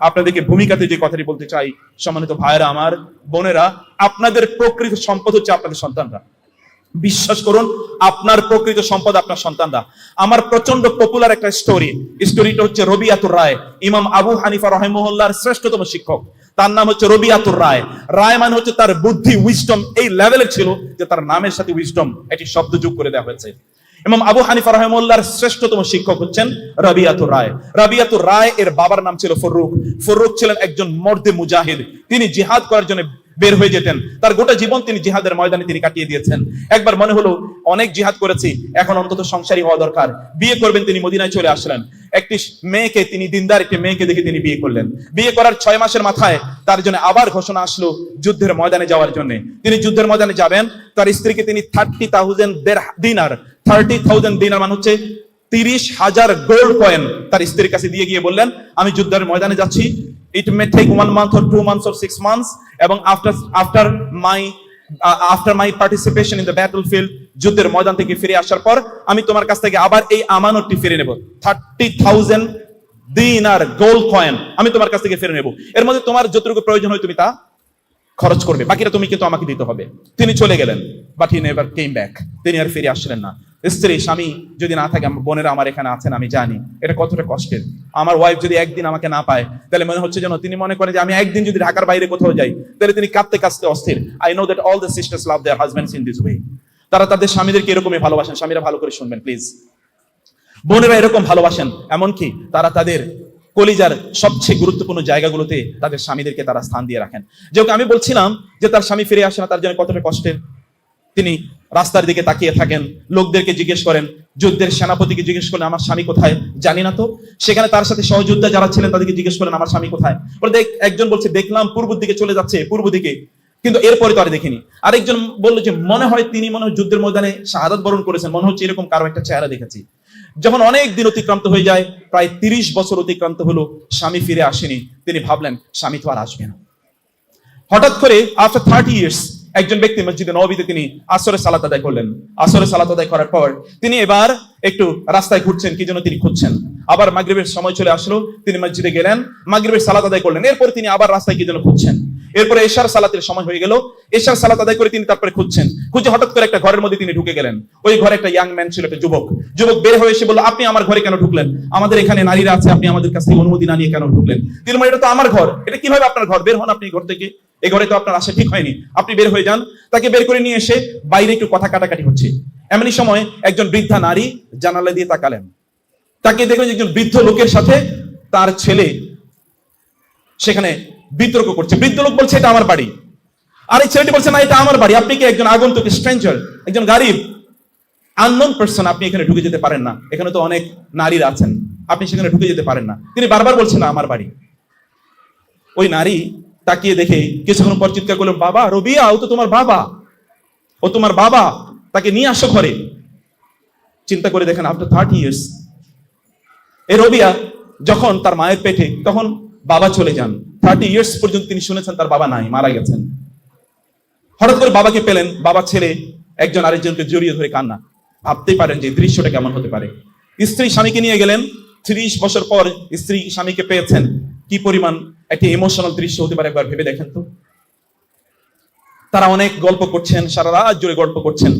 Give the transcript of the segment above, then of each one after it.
আপনাদেরকে ভূমিকাতে যে কথাটি বলতে চাই, সম্মানিত ভাইয়েরা আমার, বোনেরা, আপনাদের প্রকৃত সম্পদ হচ্ছে আপনাদের সন্তানরা। বিশ্বাস করুন, আপনার প্রকৃত সম্পদ আপনার সন্তানরা। আমার প্রচণ্ড পপুলার একটা স্টোরি স্টোরিটা হচ্ছে রবিয়াতুর রায়। ইমাম আবু হানিফা রহেমহল্লার শ্রেষ্ঠতম শিক্ষক। তার নাম হচ্ছে রবিয়াতুর রায়। রায় মানে হচ্ছে তার বুদ্ধি উইস্টম এই লেভেলের ছিল যে তার নামের সাথে উইস্টম একটি শব্দ যোগ করে দেওয়া হয়েছে। ইমাম আবু হানিফা রহমুল্লাহর শ্রেষ্ঠতম শিক্ষক হচ্ছেন রবিয়াতুর রায়। রবিয়াতুর রায় এর বাবার নাম ছিল ফরুক ফরুক ছিলেন একজন মর্দে মুজাহিদ। তিনি জিহাদ করার জন্য বের হয়ে যেতেন। তার গোটা জীবন তিনি জিহাদের ময়দানে তিনি কাটিয়ে দিয়েছেন। একবার মনে হলো, অনেক জিহাদ করেছি, এখন অন্তত সংসারী হওয়া দরকার। বিয়ে করবেন তিনি, মদিনায় চলে আসলেন। একটি মেয়েকে তিনি, দিনদার একটি মেয়েকে দেখে তিনি বিয়ে করলেন। বিয়ে করার ছয় মাসের মাথায় তার জন্য আবার ঘোষণা আসলো যুদ্ধের ময়দানে যাওয়ার জন্য। তিনি যুদ্ধের ময়দানে যাবেন, তার স্ত্রীকে তিনি থার্টি থাউজেন্ড দিনার থার্টি থাউজেন্ড দিনার মানে হচ্ছে তিরিশ হাজার গোল্ড কয়েন তার স্ত্রীর কাছে দিয়ে গিয়ে বললেন, আমি যুদ্ধের ময়দানে যাচ্ছি it may take one month or two months or six months এবং after after my after my participation in the battle field যুদ্ধের ময়দান থেকে ফিরে আসার পর, আমি তোমার কাছ থেকে আবার এই আমানতটি ফিরে নেব। থার্টি থাউজেন্ড দিনার গোল্ড কয়েন আমি তোমার কাছ থেকে ফিরে নেব। এর মধ্যে তোমার যতটুকু প্রয়োজন হয় তুমি তা খরচ করবে। বাকিটা তুমি কিন্তু আমাকে দিতে হবে। তিনি চলে গেলেন but he never came back তিনি আর ফিরে আসলেন না। স্ত্রী, স্বামী যদি না থাকে বোনেরা আমার এখানে আছেন, আমি জানি। এটা কতটা কষ্টের। আমার ওয়াইফ যদি একদিন আমাকে না পায়, তাহলে মনে হচ্ছে যেন তিনি মনে করেন যে আমি একদিন যদি ঢাকার বাইরে কোথাও যাই, তাহলে তিনি কাঁদতে কাঁদতে অস্থির। I know that all the sisters love their husbands in this way তারা তাদের স্বামীদেরকে এরকমই ভালোবাসেন। স্বামীরা ভালো করে শুনবেন প্লিজ বোনেরা এরকম ভালোবাসেন, এমনকি তারা তাদের কলিজার সবচেয়ে গুরুত্বপূর্ণ জায়গাগুলোতে তাদের স্বামীদেরকে তারা স্থান দিয়ে রাখেন। যেহেতু আমি বলছিলাম যে তার স্বামী ফিরে আসে না, তার জন্য কতটা কষ্টের। তিনি রাস্তার দিকে তাকিয়ে থাকেন, লোকদেরকে জিজ্ঞেস করেন, যুদ্ধের সেনাপতিকে জিজ্ঞেস করেন আমার স্বামী কোথায়? জানি না তো। সেখানে তার সাথে সহযোদ্ধা যারা ছিলেন তাদেরকে জিজ্ঞেস করেন আমার স্বামী কোথায়? বলে দেখ, একজন বলছে, দেখলাম পূর্ব দিকে চলে যাচ্ছে, পূর্ব দিকে। কিন্তু এরপরে তো আর দেখিনি। আরেকজন বলল যে, মনে হয় তিনি মনে হয় যুদ্ধের ময়দানে শাহাদাত বরণ করেছেন, মনে হচ্ছে এরকম কারও একটা চেহারা দেখেছি। যখন অনেক দিন অতিক্রান্ত হয়ে যায়, প্রায় তিরিশ বছর অতিক্রান্ত হলো, স্বামী ফিরে আসেনি। তিনি ভাবলেন, স্বামী তো আর আসবে না। হঠাৎ করে আফটার থার্টি ইয়ার্স একজন ব্যক্তি মসজিদে নবীতে তিনি আসরে সালাত আদায় করলেন। আসরে সালাত আদায় করার পর তিনি এবার একটু রাস্তায় ঘুরছেন, কি জন্য তিনি খুঁজছেন। আবার মাগরিবের সময় চলে আসলো, তিনি মসজিদে গেলেন, মাগরিবের সালাত আদায় করলেন। এরপর তিনি আবার রাস্তায় কি জন্য খুঁজছেন। এরপরে এশার সালাতের সময় হয়ে গেল। এশার সালাত আদায় করে তিনি তারপরে খুঁজছেন। খুঁজে হঠাৎ করে একটা ঘরের মধ্যে তিনি ঢুকে গেলেন। ওই ঘরে একটা ইয়াং ম্যান ছিল একটা যুবক। যুবক বের হয়ে এসে বলল আপনি আমার ঘরে কেন ঢুকলেন? আমাদের এখানে নারীরা আছে আপনি আমাদের কাছ থেকে অনুমতি না নিয়ে কেন ঢুকলেন? তিনি বললেন, এটা তো আমার ঘর। এটা কীভাবে আপনার ঘর? বের হন আপনি ঘর থেকে। এই ঘরে তো আপনার আসা ঠিক হয়নি। আপনি বের হয়ে যান। তাকে বের করে নিয়ে এসে বাইরে একটু কথা কাটাকাটি হচ্ছে। এমনই সময় একজন বৃদ্ধা নারী জানালা দিয়ে তাকালেন। তাকে দেখলেন একজন বৃদ্ধ লোকের সাথে তার ছেলে সেখানে বিতর্ক করছে। বৃদ্ধ লোক বলছে, এটা আমার বাড়ি। আর এই ছেলেটি বলছে, না, এটা আমার বাড়ি। আপনি কি একজন আগন্তুক স্ট্রেঞ্জার? একজন গারিব? আননোন পার্সন, আপনি এখানে ঢুকে যেতে পারেন না। এখানে তো অনেক নারীরা আছেন। আপনি সেখানে ঢুকে যেতে পারেন না। তিনি বারবার বলছেন, না, আমার বাড়ি। ওই নারী তাকিয়ে দেখে কিছুক্ষণ পর চিৎকার করলেন বাবা, রবিয়া, ও তো তোমার বাবা। ও তোমার বাবা, তাকে নিয়ে আসো ঘরে। চিন্তা করে দেখেন আফটার থার্টি ইয়ার্স এই রবিয়া যখন তার মায়ের পেটে, তখন বাবা চলে যান। থার্টি ইয়ার্স পর্যন্ত তিনি শুনেছেন তার বাবা নাই, মারা গেছেন। হঠাৎ করে বাবাকে পেলেন, বাবা ছেলে, একজন আরেকজনকে জড়িয়ে ধরে কান্না। ভাবতেই পারেন যে দৃশ্যটা কেমন হতে পারে। স্ত্রী স্বামীকে নিয়ে গেলেন, ত্রিশ বছর পর স্ত্রী স্বামীকে পেয়েছেন। কি পরিমাণ একটি ইমোশনাল দৃশ্য হতে পারে একবার ভেবে দেখেন তো। তারা অনেক গল্প করছেন, সারা রাত জুড়ে গল্প করছেন।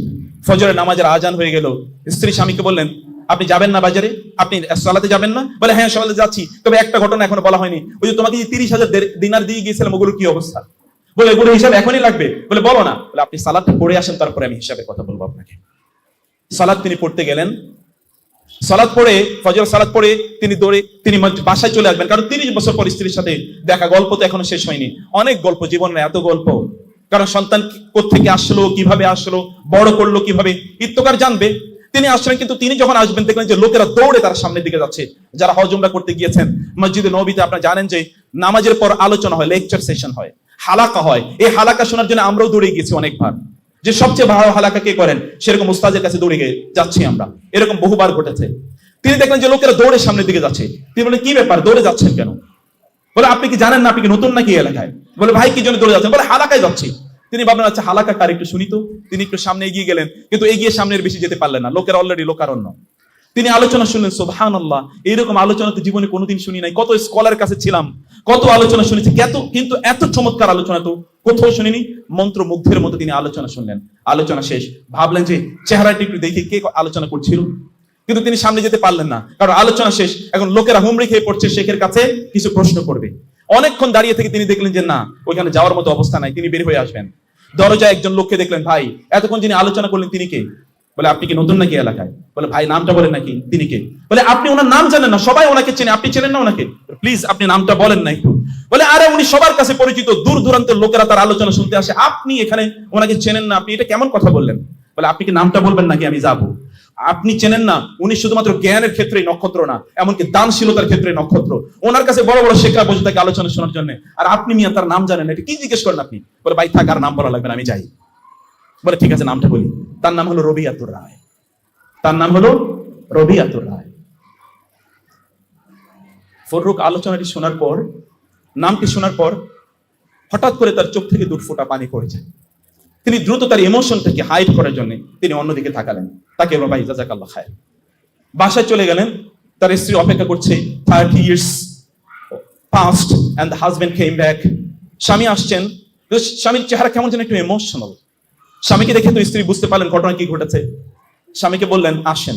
ফজরের নামাজের আজান হয়ে গেল। স্ত্রী স্বামীকে বললেন আপনি যাবেন না বাজারে? আপনি সালাতে যাবেন না? বলে হ্যাঁ সকালে যাচ্ছি। তবে একটা ঘটনা এখনও বলা হয়নি। ওই যে তোমাকে যে তিরিশ হাজার দিনার দিয়ে গিয়েছিলাম ওগুলো কি অবস্থা? বলে এগুলো হিসাব এখনই লাগবে। বলে, বলো না। বলে, আপনি সালাদটা পড়ে আসেন, তারপরে আমি হিসাবে কথা বলব আপনাকে। সালাদ তিনি পড়তে গেলেন। সালাদ পড়ে, ফজর সালাদ পড়ে তিনি দৌড়ে, তিনি বাসায় চলে আসবেন। কারণ তিরিশ বছর পর স্ত্রীর সাথে দেখা, গল্প তো এখনও শেষ হয়নি। অনেক গল্প জীবনের এত গল্প। কারণ সন্তান থেকে আসলো, কীভাবে আসলো, বড় করল কীভাবে? ইত্যকার জানবে। তিনি আসলেন কিন্তু তিনি যখন আসবেন, দেখলেন যে লোকেরা দৌড়ে তার সামনের দিকে যাচ্ছে। যারা হজমরা করতে গিয়েছেন, মসজিদে নবীতে আপনারা জানেন যে নামাজের পর আলোচনা হয় লেকচার সেশন হয়, হালাকা হয়। এই হালাকা শোনার জন্য আমরাও দৌড়ে গেছি অনেকবার। যে সবচেয়ে ভালো হালাকা কে করেন? সেরকম উস্তাদের কাছে দৌড়ে গিয়ে যাচ্ছি আমরা। এরকম বহুবার ঘটেছে। তিনি দেখলেন যে লোকেরা দৌড়ে সামনের দিকে যাচ্ছে। তিনি বলেন কি ব্যাপার? দৌড়ে যাচ্ছেন কেন? বলে, আপনি কি জানেন না? আপনি কি নতুন নাকি এলাকায়? বলে, ভাই, কি জন্য দৌড়ে যাচ্ছেন? বলে, হালাকায় যাচ্ছি। তিনি ভাবলেন আচ্ছা হালাকা কার একটু শুনি তো। তিনি একটু সামনে এগিয়ে গেলেন, কিন্তু এগিয়ে সামনের বেশি যেতে পারলেন না। লোকের অলরেডি লোকারণ্য। তিনি আলোচনা শুনলেন সোভান আল্লাহ এইরকম আলোচনা তো জীবনে কোনোদিন শুনি নাই। কত স্কলার কাছে ছিলাম, কত আলোচনা শুনেছি। কত কিন্তু এত চমৎকার আলোচনা তো কোথাও শুনিনি। মন্ত্র মুগ্ধের মতো তিনি আলোচনা শুনলেন। আলোচনা শেষ। ভাবলেন যে, চেহারাটি একটু দেখি কে আলোচনা করছিল? কিন্তু তিনি সামনে যেতে পারলেন না, কারণ আলোচনা শেষ। এখন লোকেরা হুমড়ি খেয়ে পড়ছে, শেখের কাছে কিছু প্রশ্ন করবে। অনেকক্ষণ দাঁড়িয়ে থেকে তিনি দেখলেন যে না, ওইখানে যাওয়ার মতো অবস্থা নাই, তিনি বের হয়ে আসবেন। দরজায় একজন লোককে দেখলেন, ভাই, এতক্ষণ যিনি আলোচনা করলেন তিনি কে? বলে, আপনি কি নতুন নাকি এলাকায়? বলে, ভাই, নামটা বলেন নাকি, তিনি কে? বলে, আপনি ওনার নাম জানেন না, সবাই ওনাকে চেনে, আপনি চেনেন না ওনাকে? প্লিজ, আপনি নামটা বলেন না একটু। বলে, আরে, উনি সবার কাছে পরিচিত, দূর দূরান্তের লোকেরা তার আলোচনা শুনতে আসে, আপনি এখানে ওনাকে চেনেন না, আপনি এটা কেমন কথা বললেন? বলে, আপনি কি নামটা বলবেন নাকি, আমি যাব। আপনি চেনেন না, উনি শুধুমাত্র জ্ঞানের ক্ষেত্রে নক্ষত্র না, এমনকি দানশীলতার ক্ষেত্রে নক্ষত্র। ওনার কাছে বড় বড় শেখা বসে থাকে আলোচনা শোনার জন্য। আর আপনি মিয়া, তার নাম জানেন এটা কি জিজ্ঞেস করেন আপনি? বলে, ভাই, থাক, আর নাম বলা লাগবে আমি যাই। বলে, ঠিক আছে, নামটা বলি। তার নাম হলো রবিয়াতুর রায়। তার নাম হলো রবিয়াতুর রায়। ফররুক আলোচনাটি শোনার পর, নামটি শোনার পর, হঠাৎ করে তার চোখ থেকে দুট ফোঁটা পানি পড়েছে তিনি দ্রুত তার ইমোশন থেকে হাইড করার জন্য তিনি অন্যদিকে তাকালেন। তাকে বাবা ইজাজাক আল্লাহ খায় বাসায় চলে গেলেন, তার স্ত্রী অপেক্ষা করছে thirty years past and the husband came back স্বামী আসছেন স্বামীর চেহারা কেমন যেন একটু ইমোশনাল স্বামীকে দেখে তো স্ত্রী বুঝতে পারলেন ঘটনা কি ঘটেছে। স্বামীকে বললেন, আসেন,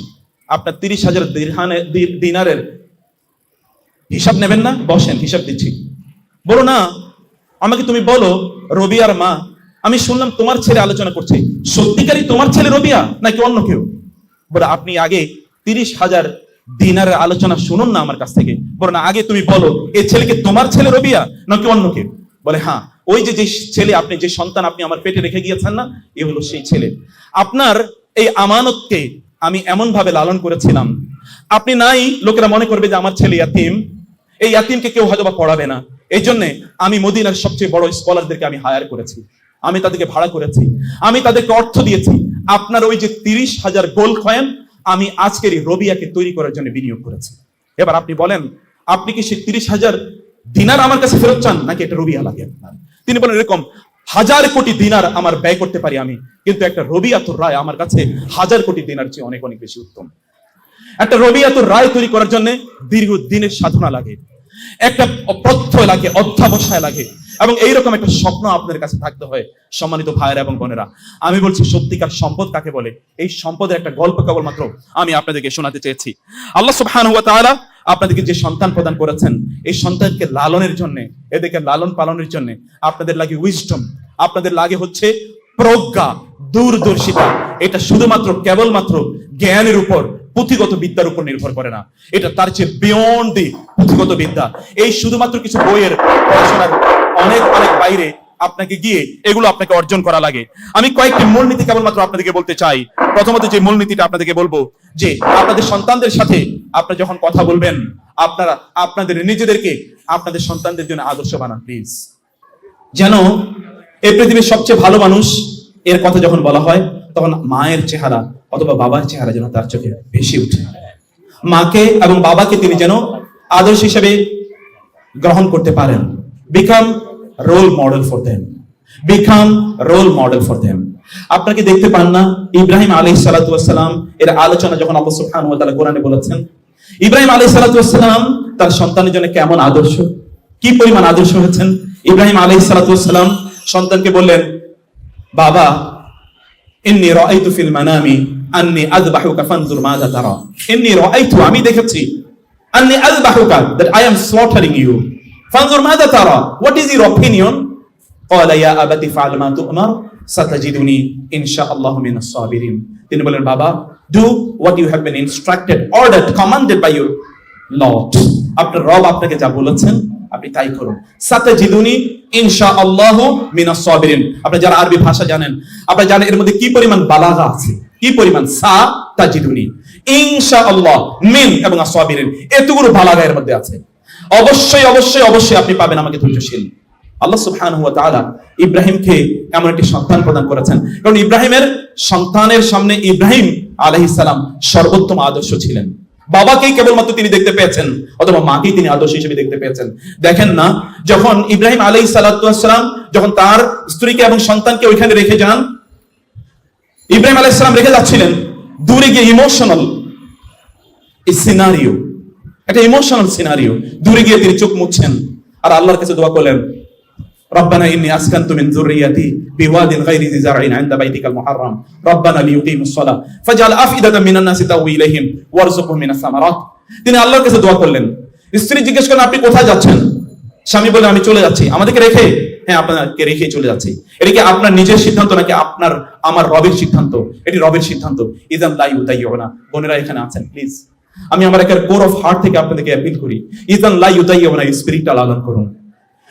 আপনার তিরিশ হাজার দিনারের হিসাব নেবেন না, বসেন, হিসাব দিচ্ছি। বলো, না, আমাকে তুমি বলো, রবি আর মা আমি শুনলাম তোমার ছেলে আলোচনা করছে। সত্যিকারই তোমার ছেলে রবিয়া, নাকি অন্য কেউ? বলে, আপনি আগে তিরিশ হাজার দিনারের আলোচনা শুনুন না আমার কাছ থেকে। বলো, না, আগে তুমি বলো এই ছেলেকে তোমার ছেলে রবিয়া, নাকি অন্য কেউ? বলে হ্যাঁ ওই যে যে ছেলে, আপনি যে সন্তান আপনি আমার পেটে রেখে গিয়েছেন না, এ হলো সেই ছেলে। আপনার এই আমানতকে আমি এমন ভাবে লালন করেছিলাম। আপনি নাই, লোকেরা মনে করবে যে আমার ছেলে ইয়াতিম। এই ইয়াতিমকে কেউ হয়তো পড়াবে না। এই জন্যে আমি মদিনার সবচেয়ে বড় স্কলারদেরকে আমি হায়ার করেছি। আমি তাদেরকে ভাড়া করেছি। আমি তাদেরকে অর্থ দিয়েছি। আপনার ওই যে তিরিশ হাজার গোল কয়েন আমি আজকের রবিয়াকে তৈরি করার জন্য বিনিয়োগ করেছি। এবার আপনি বলেন, আপনি কি সেই তিরিশ হাজার দিনার আমার কাছে ফেরত চান? নাকি এটা রবিয়া লাগে আপনার? তিনি বলেন, এরকম হাজার কোটি দিনার আমার ব্যয় করতে পারি আমি, কিন্তু একটা রবিয়াতুর রায় আমার কাছে হাজার কোটি দিনার চেয়ে অনেক অনেক বেশি উত্তম। একটা রবিয়াতুর রায় তৈরি করার জন্য দীর্ঘ দিনের সাধনা লাগে। একটা প্রত্যয় লাগে, অধ্যাবসায় লাগে। এবং এইরকম একটা স্বপ্ন আপনাদের কাছে থাকতে হয়, সম্মানিত ভাইয়েরা এবং বোনেরা। আমি বলছি, সত্যিকার সম্পদ কাকে বলে? এই সম্পদের একটা গল্প কেবলমাত্র আমি আপনাদেরকে শোনাতে চেয়েছি। আল্লাহ সুবহানাহু ওয়া তাআলা আপনাদেরকে যে সন্তান প্রদান করেছেন, এই সন্তানকে লালনের জন্য, এদেরকে লালন পালনের জন্য আপনাদের লাগে উইজডম আপনাদের লাগে হচ্ছে প্রজ্ঞা, দূরদর্শিতা। এটা শুধুমাত্র, কেবলমাত্র জ্ঞানের উপর পুঁথিগত বিদ্যার উপর নির্ভর করে না। এটা তার চেয়ে বিয়ন্ড দি পুঁথিগত বিদ্যা। এই শুধুমাত্র কিছু বইয়ের পড়াশোনার অনেক অনেক বাইরে আপনাকে গিয়ে এগুলো আপনাকে অর্জন করা লাগে। আমি কয়েকটি মূলনীতি কেবলমাত্র আপনাদেরকে বলতে চাই। প্রথমত যে মূলনীতিটা আপনাদেরকে বলব, যে আপনাদের সন্তানদের সাথে আপনারা যখন কথা বলবেন, আপনারা আপনাদের নিজেদেরকে আপনাদের সন্তানদের জন্য আদর্শ বানান প্লিজ যেন এই পৃথিবীর সবচেয়ে ভালো মানুষ এর কথা যখন বলা হয় তখন মায়ের চেহারা অথবা বাবার চেহারা যেন তার চোখে ভেসে উঠে। মাকে এবং বাবাকে তিনি যেন আদর্শ হিসেবে গ্রহণ করতে পারেন। Become role model for them become role model for them আপনাকে দেখতে পান না, ইব্রাহিম আলী সালাতাম এর আলোচনা যখন সুবহানাহু ওয়া তাআলা কোরআনে বলেছেন, ইব্রাহিম আলী সালাতাম তার সন্তানের জন্য কেমন আদর্শ? কি পরিমাণ আদর্শ হয়েছেন? ইব্রাহিম আলী সালাতাম সন্তানকে বললেন, বাবা ইন্নি রাআইতু ফিল মানামি, আন্নি আযবাহুকা ফানজুর মাযা তারা। ইন্নি রাআইতু, আমি দেখেছি। আন্নি আযবাহুকা that I am slaughtering you ফানজুর মাযা তারা হোয়াট ইজ ইওর অপিনিয়ন ক্বালা ইয়া আবাতি, ফাআল মা তু'মার, সাতাজিদুনি ইনশাআল্লাহু মিনাস সাবিরিন। তিনি বলেন বাবা do what you have been instructed ordered commanded by your lord আপনার রব আপনাকে যা বলেছেন, আপনি তাই করুন। সাতাজিদুনি ইনশা আল্লাহ মিনাস সাবিরিন। আপনি যারা আরবি ভাষা জানেন আপনি জানেন এর মধ্যে কি পরিমাণ বালাগা আছে? কি পরিমাণ? সা, তাজিদুনি। ইনশা আল্লাহ মিন এবং এতগুলো বালাগা এর মধ্যে আছে। অবশ্যই অবশ্যই অবশ্যই আপনি পাবেন আমাকে ধৈর্যশীল। আল্লাহ সুবহানাহু ওয়া তাআলা ইব্রাহিমকে এমন একটি সন্তান প্রদান করেছেন। কারণ ইব্রাহিমের সন্তানের সামনে ইব্রাহিম আলাইহিস সালাম সর্বোত্তম আদর্শ ছিলেন। বাবাকেই কেবলমাত্র তিনি দেখতে পেয়েছেন, অথবা মাকেই তিনি আদর্শ হিসেবে দেখতে পেয়েছেন। দেখেন না, যখন ইব্রাহিম আলাই সালাম যখন তার স্ত্রীকে এবং সন্তানকে ওইখানে রেখে যান, ইব্রাহিম আলাইহিস সালাম রেখে যাচ্ছিলেন। দূরে গিয়ে ইমোশনাল সিনারিও একটা ইমোশনাল সিনারিও দূরে গিয়ে তিনি চোখ মুছছেন আর আল্লাহর কাছে দোয়া করলেন ربنا إني أسكنت من ذريتي بواد غير ذي زرع عند بيتك المحرم ربنا ليقيموا الصلاة فاجعل أفئدة من الناس تهوي إليهم وارزقهم من الثمرات তিনি আল্লাহর কাছে দোয়া করলেন স্ত্রী জিজ্ঞেস করেন আপনি কোথায় যাচ্ছেন স্বামী বলে আমি চলে যাচ্ছি আমাদেরকে রেখে হ্যাঁ আপনাকে রেখে চলে যাচ্ছি এটা কি আপনার নিজের সিদ্ধান্ত নাকি আপনার আমার রবের সিদ্ধান্ত এটি রবের সিদ্ধান্ত ইদান লাই উদাই না বোনেরা এখানে আছেন প্লিজ আমি আমার একের কোর অফ হার্ট থেকে আপনাদেরকে অ্যাপিল করি ইদান লাই উদাই না স্পিরিটটা লালন করুন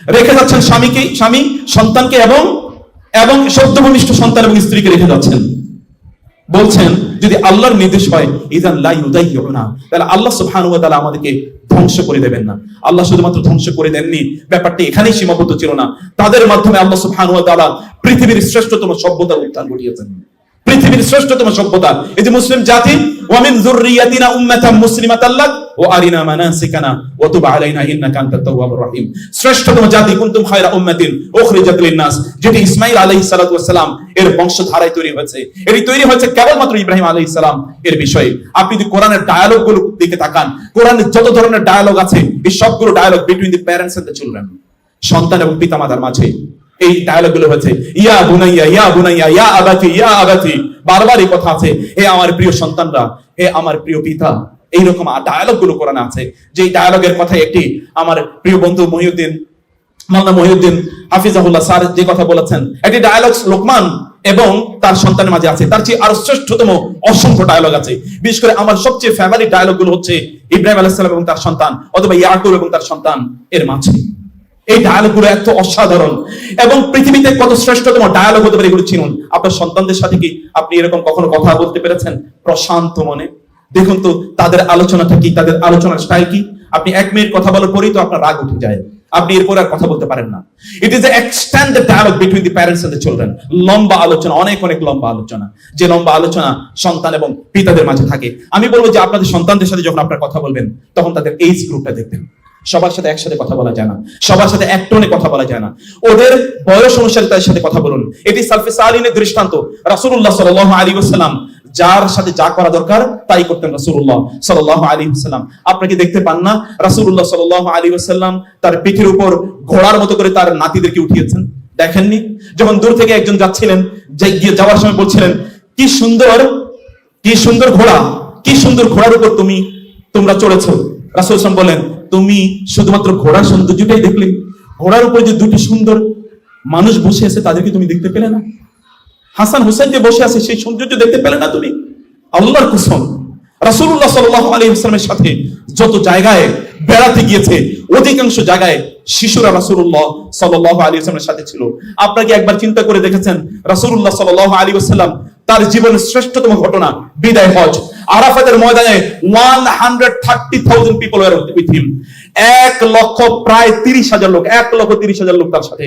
রেখে যাচ্ছেন স্বামীকে, স্বামী সন্তানকে এবং এবং সদ্যভূমিষ্ঠ সন্তান এবং স্ত্রীকে রেখে যাচ্ছেন। বলছেন, যদি আল্লাহর নির্দেশ হয়, ইদান লাই উদাই না তাহলে আল্লাহ তাআলা আমাদেরকে ধ্বংস করে দেবেন না। আল্লাহ শুধুমাত্র ধ্বংস করে দেননি, ব্যাপারটি এখানেই সীমাবদ্ধ ছিল না। তাদের মাধ্যমে আল্লাহ তাআলা পৃথিবীর শ্রেষ্ঠতম সভ্যতার উত্থান ঘটিয়েছেন। পৃথিবীর শ্রেষ্ঠতম সভ্যতা। এই যে মুসলিম জাতি, ওয়ামিন উম্মাতাম ওয়া আরিনা মানাসিকানা তুব আলাইনা তাওয়াবুর রহিম। শ্রেষ্ঠতম জাতি কুনতুম খায়রা উম্মাতিন? উখরিজাত যেটি আলাইহিস সালাতু ওয়াস সালাম এর বংশধারায় তৈরি হয়েছে। এটি তৈরি হয়েছে কেবলমাত্র ইব্রাহিম আলাইহিস সালাম এর বিষয়ে। আপনি যদি কোরআনের ডায়ালগগুলো দিকে তাকান, কোরআনের যত ধরনের ডায়ালগ আছে, এই সবগুলো dialogue between the parents and the children সন্তান এবং পিতামাতার মাঝে। এই ডায়ালগগুলো হচ্ছে, ইয়া বুনাইয়া ইয়া বুনাইয়া, ইয়া আবাতি ইয়া আবাতি। বারবার এই কথা আছে, হে আমার প্রিয় সন্তানরা, হে আমার প্রিয় পিতা। এইরকম ডায়ালগগুলো কোরআনে আছে যে ডায়ালগের কথা একটি আমার প্রিয় বন্ধু মহিউদ্দিন, মাওলানা মহিউদ্দিন হাফিজাহুল্লাহ স্যার যে কথা বলেছেন, একটি ডায়ালগ লোকমান এবং তার সন্তানের মাঝে আছে, তার চেয়ে আরও শ্রেষ্ঠতম অসংখ্য ডায়লগ আছে। বিশেষ করে আমার সবচেয়ে ফ্যামিলি ডায়লগগুলো হচ্ছে ইব্রাহিম আলাইহিস সালাম এবং তার সন্তান, অথবা ইয়াকুব এবং তার সন্তান এর মাঝে। এই ডায়ালগগুলো এত অসাধারণ। এবং পৃথিবীতে কত শ্রেষ্ঠতম ডায়ালগ হতে পারে এগুলো চিনুন। আপনার সন্তানদের সাথে কি আপনি এরকম কখনো কথা বলতে পেরেছেন? প্রশান্ত মনে। দেখুন তো, তাদের আলোচনাটা কি? তাদের আলোচনার স্টাইল কি? আপনি এক মিনিট কথা বলার পরেই তো আপনার রাগ উঠে যায়। আপনি এরপর আর কথা বলতে পারেন না। It is extended dialogue between the parents and the children লম্বা আলোচনা, অনেক অনেক লম্বা আলোচনা। যে লম্বা আলোচনা সন্তান এবং পিতাদের মাঝে থাকে। আমি বলব যে আপনাদের সন্তানদের সাথে যখন আপনার কথা বলবেন, তখন তাদের এইজ গ্রুপটা দেখবেন। সবার সাথে একসাথে কথা বলা যায় না। সবার সাথে এক টোনে কথা বলা যায় না। ওদের বয়স অনুসারে তাদের সাথে কথা বলুন। এটি সালফে সালিনের দৃষ্টান্ত। রাসূলুল্লাহ সাল্লাল্লাহু আলাইহি ওয়াসাল্লাম যার সাথে যা করা দরকার, তাই করতেন রাসূলুল্লাহ সাল্লাল্লাহু আলাইহি ওয়াসাল্লাম। আপনাকে দেখতে পান না রাসূলুল্লাহ সাল্লাল্লাহু আলাইহি ওয়াসাল্লাম তার পিঠের উপর ঘোড়ার মতো করে তার নাতিদেরকে উঠিয়েছেন? দেখেননি? যখন দূর থেকে একজন যাচ্ছিলেন, যে গিয়ে যাওয়ার সময় বলছিলেন, কি সুন্দর কি সুন্দর ঘোড়া, কি সুন্দর ঘোড়ার উপর তুমি, তোমরা চড়েছো? রাসূল বলেন তুমি শুধুমাত্র ঘোড়ার সৌন্দর্যটাই দেখলে। ঘোড়ার উপর যে দুটি সুন্দর মানুষ বসে আছে, তাদেরকে তুমি দেখতে পেলে না। হাসান হুসেন যে বসে আছে, সেই সৌন্দর্য দেখতে পেলে না তুমি? আল্লাহর কুসম। রাসূলুল্লাহ সাল্লাল্লাহু আলাইহি ওয়াসাল্লামের সাথে যত জায়গায় বেড়াতে গিয়েছে, অধিকাংশ জায়গায় শিশুরা রাসূলুল্লাহ সাল্লাল্লাহু আলাইহি ওয়াসাল্লামের সাথে ছিল। আপনারা কি একবার চিন্তা করে দেখেছেন, রাসূলুল্লাহ সাল্লাল্লাহু আলাইহি ওয়াসাল্লাম তার জীবনের শ্রেষ্ঠতম ঘটনা, বিদায় হজ। আরাফাতের ময়দানে 130,000 পিপল ওয়ার উইথ হিম এক লক্ষ প্রায় তিরিশ হাজার লোক এক লক্ষ তিরিশ হাজার লোক তার সাথে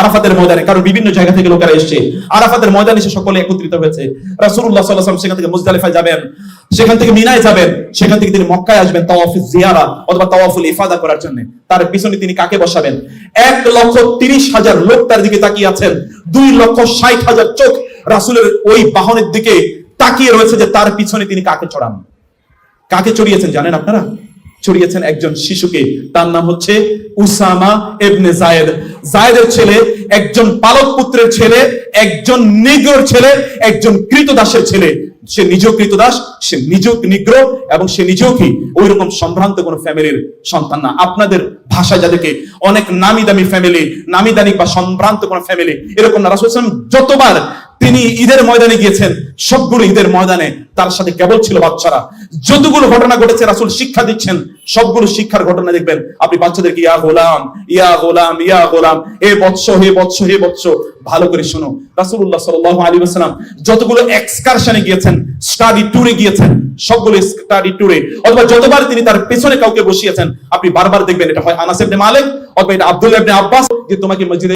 আরাফাতের ময়দানে কারণ বিভিন্ন জায়গা থেকে লোকেরা এসেছে। আরাফাতের ময়দানে এসে সকলে একত্রিত হয়েছে। রাসূলুল্লাহ আলাইহি ওয়াসাল্লাম সেখান থেকে মুজদালিফায় যাবেন সেখান থেকে মিনায় যাবেন সেখান থেকে তিনি মক্কায় আসবেন তাওয়াফুল জিয়ারা অথবা তাওয়াফুল ইফাদা করার জন্য। তার পিছনে তিনি কাকে বসাবেন? এক লক্ষ তিরিশ হাজার লোক তার দিকে তাকিয়ে আছেন। দুই লক্ষ ষাট হাজার চোখ রাসূলের ওই বাহনের দিকে তাকিয়ে রয়েছে যে তার পিছনে তিনি কাকে চড়ান? কাকে চড়িয়েছেন জানেন আপনারা? চড়িয়েছেন একজন শিশুকে। তার নাম হচ্ছে উসামা এবনে জায়েদ জায়েদের ছেলে, একজন পালক পুত্রের ছেলে, একজন নিগ্রোর ছেলে, একজন কৃতদাসের ছেলে। সে নিজেও কৃতদাস, সে নিজেও নিগ্র এবং সে নিজেও কি? ওই রকম সম্ভ্রান্ত কোন ফ্যামিলির সন্তান না। আপনাদের ভাষা যাদেরকে অনেক নামি দামি ফ্যামিলি, নামি দামি বা সম্ভ্রান্ত কোন ফ্যামিলি, এরকম না। রাসূল যতবার তিনি ঈদের ময়দানে গিয়েছেন, সবগুলো ঈদের ময়দানে তার সাথে কেবল ছিল বাচ্চারা। যতগুলো ঘটনা ঘটেছে, রাসূল শিক্ষা দিচ্ছেন, সবগুলো শিক্ষার ঘটনা দেখবেন। আপনি বাচ্চাদেরকে, ইয়া গোলাম ইয়া গোলাম ইয়া গোলাম হে বৎস হে বৎস হে বৎস ভালো করে শোনো। রাসূলুল্লাহ সাল্লাল্লাহু আলাইহি ওয়াসাল্লাম যতগুলো এক্সকারশনে গিয়েছেন স্টাডি ট্যুরে গিয়েছেন, সবগুলো স্টাডি ট্যুরে অথবা যতবার তিনি তার পেছনে কাউকে বসিয়েছেন, আপনি বারবার দেখবেন, এটা হয় আনাস ইবনে মালিক অথবা এটা আব্দুল্লাহ আব্বাস, যে তোমাকে মসজিদে